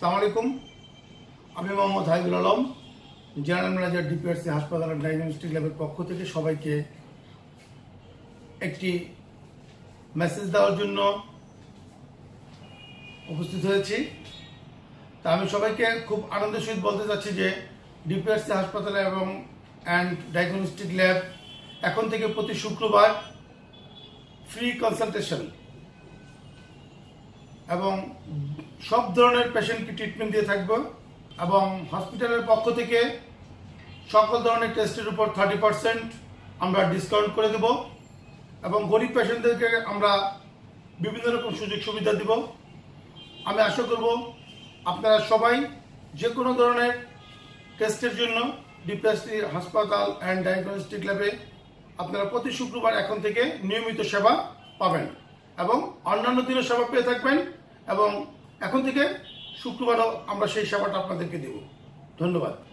সালাম আমি Mohammad Haidul Alam, general manager DPRC হাসপাতাল ডায়াগনস্টিক ল্যাবের পক্ষ থেকে সবাইকে একটি মেসেজ দেওয়ার জন্য উপস্থিত হয়েছি। তা আমি সবাইকে খুব আনন্দের সহিত বলতে চাচ্ছি যে ডিপিআরসি হাসপাতালে এবং অ্যান্ড ডায়াগনস্টিক ল্যাব এখন থেকে প্রতি শুক্রবার ফ্রি কনসালটেশন এবং সব ধরনের পেশেন্টকে ট্রিটমেন্ট দিয়ে থাকব এবং হসপিটালের পক্ষ থেকে সকল ধরনের টেস্টের উপর থার্টি পার্সেন্ট আমরা ডিসকাউন্ট করে দেব এবং গরিব পেশেন্টদেরকে আমরা বিভিন্ন রকম সুযোগ সুবিধা দিব। আমি আশা করব আপনারা সবাই যে কোনো ধরনের টেস্টের জন্য ডিপিএসটি হাসপাতাল অ্যান্ড ডায়াগনস্টিক ল্যাবে আপনারা প্রতি শুক্রবার এখন থেকে নিয়মিত সেবা পাবেন এবং অন্যান্য দিনের সেবা পেয়ে থাকবেন। এবং এখন থেকে শুক্রবারও আমরা সেই সেবাটা আপনাদেরকে দেব। ধন্যবাদ।